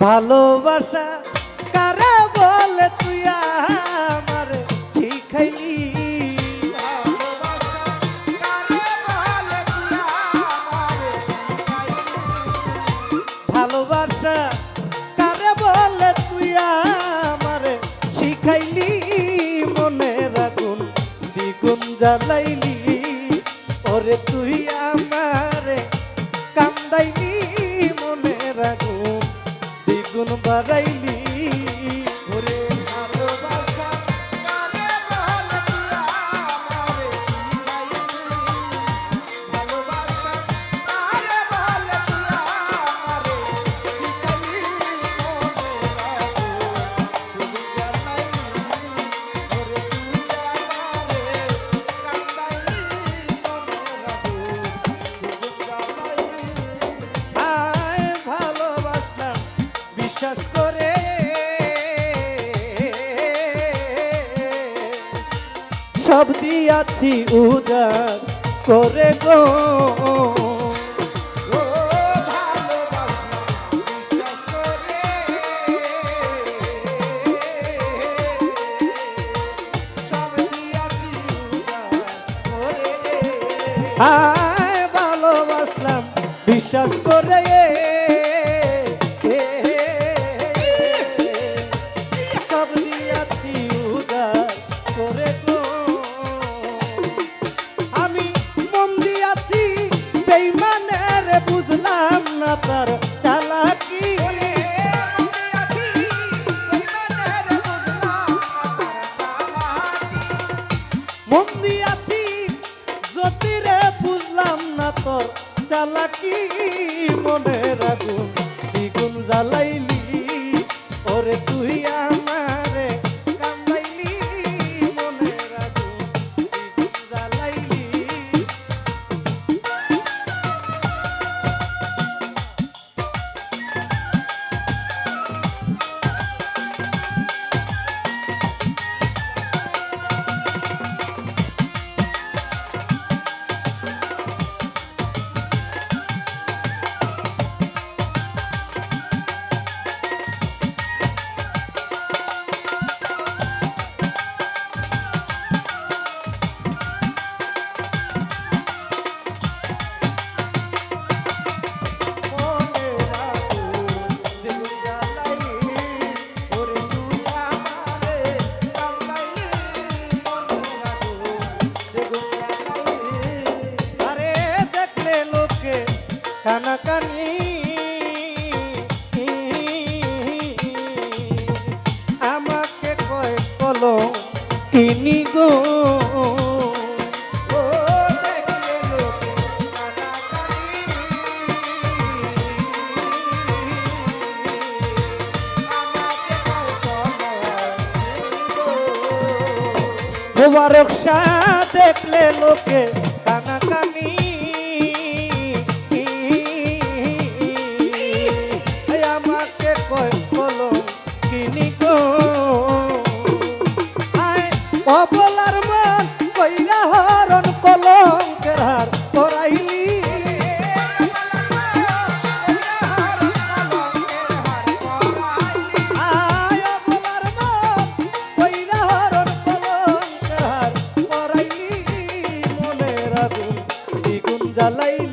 ভালোবাসা কারে বলে তুই আমার? শিখাইলি ভালোবাসা কারে বলে তুই আমার? শিখাইলি মনে রাখুন দ্বিগুণ জ্বালাইলি। reina. বিশ্বাস করে। সব দিয়াছি উদার করে গো। ভালোবাসলাম বিশ্বাস করে। কি মনে? দেখলে লোকে জ্বালাই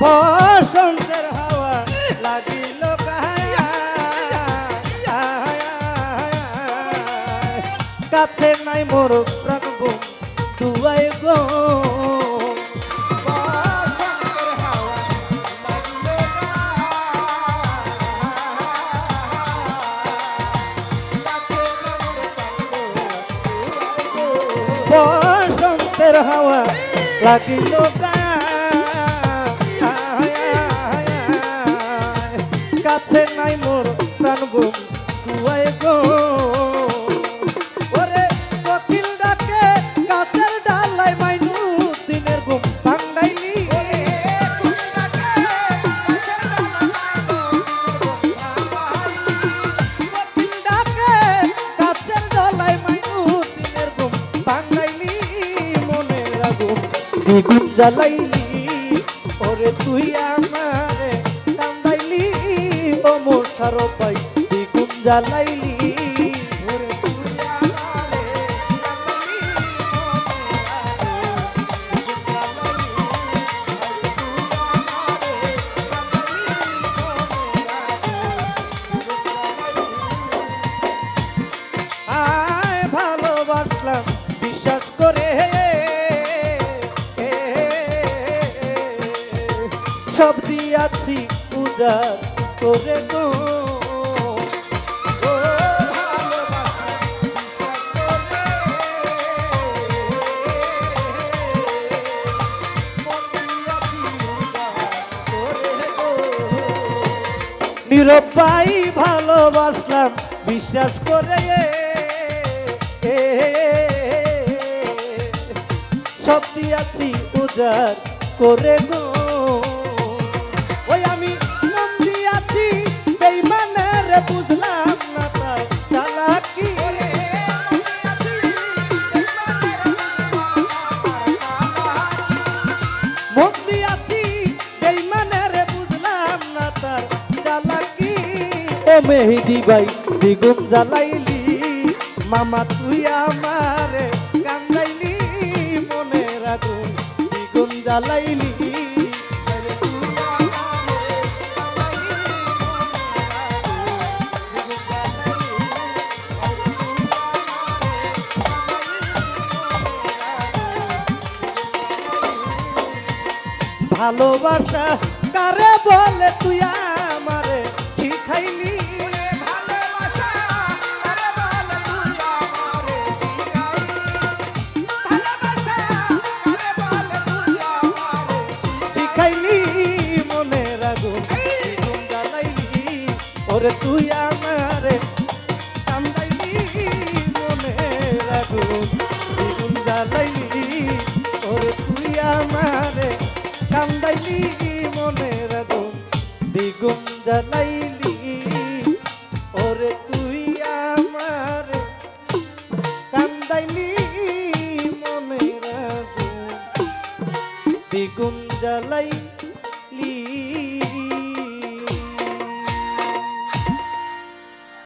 বসন্তের হাওয়া লাগিল কাছে নাই মোর রাখব দুয়াই গো। বসন্তের হাওয়া লাগিল গা প্রাণ গুম তুয়াই গো। ওরে কোকিল ডাকে কাছের ডালাই মাইনু দিনের ঘুম ভাঙ্গাইলি কোকিল ডাকে কাছের ডালাই মাইনু দিনের ঘুম ভাঙ্গাইলি মনে রাগুম দ্বিগুণ জ্বালাইলি। ওরে তুই আমারে সারো পাই দ্বিগুণ জ্বালাইলি। ভালোবাসলাম বিশ্বাস করে। নিরপাই ভালোবাসলাম বিশ্বাস করে সব দিয়াছি উজার করে গো মেহেদি ভাই দ্বিগুণ জ্বালাইলি। মামা তুই আমারে কান্দাইলি, মনে রাখুন দ্বিগুণ জ্বালাইলি। ভালোবাসা কারে বলে তুই ওরে তুই আমারে কান্দাইলি মনে রাগো দ্বিগুণ জ্বালাইলি ওরে তুই আমারে কান্দাইলি মনে জ্বালাইলি